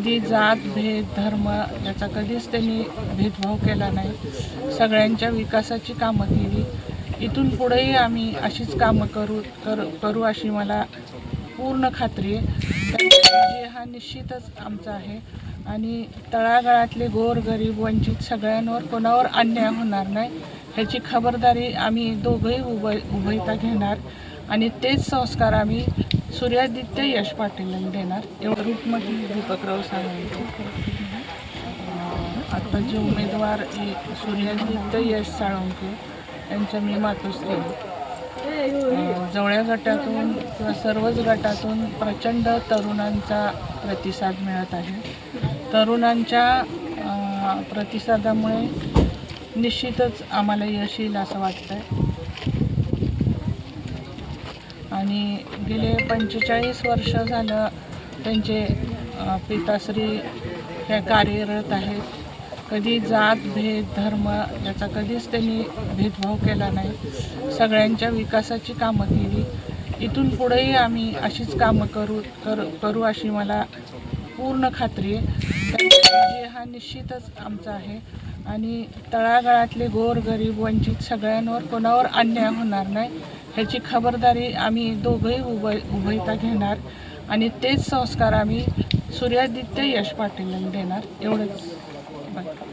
कधी जात भेद धर्म याचा कधीच त्यांनी भेदभाव केला नाही. सगळ्यांच्या विकासाची कामं केली. इथून पुढेही आम्ही अशीच कामं करू कर करू अशी मला पूर्ण खात्री आहे. त्यांचा हा निश्चितच आमचा आहे. आणि तळागाळातले गोर गरीब वंचित सगळ्यांवर कोणावर अन्याय होणार नाही ह्याची खबरदारी आम्ही दोघंही उभय उभयता घेणार. आणि तेच संस्कार आम्ही सूर्यादित्य यश पाटील देणार. एवढं रूपमध्ये दीपकराव साळुंके अं, आता जे उमेदवार सूर्यादित्य यश साळुंके यांच्या मी मातोश्री जवळ्या गटातून किंवा सर्वच गटातून प्रचंड तरुणांचा प्रतिसाद मिळत आहे. तरुणांच्या प्रतिसादामुळे निश्चितच आम्हाला यश येईल असं वाटतं आहे आणि गेले पंचेचाळीस वर्ष झालं त्यांचे पिताश्री हे कार्यरत आहेत. कधी जात भेद धर्म याचा कधीच त्यांनी भेदभाव केला नाही. सगळ्यांच्या विकासाची कामं केली. इथून पुढेही आम्ही अशीच कामं करू कर करू अशी मला पूर्ण खात्री आहे. हा निश्चितच आमचा आहे. आणि तळागाळातले गोर गरीब वंचित सगळ्यांवर कोणावर अन्याय होणार नाही ह्याची खबरदारी आम्ही दोघंही उभय उभयता घेणार आणि तेच संस्कार आम्ही सूर्यादित्य यश पाटील देणार. एवढंच. बाकी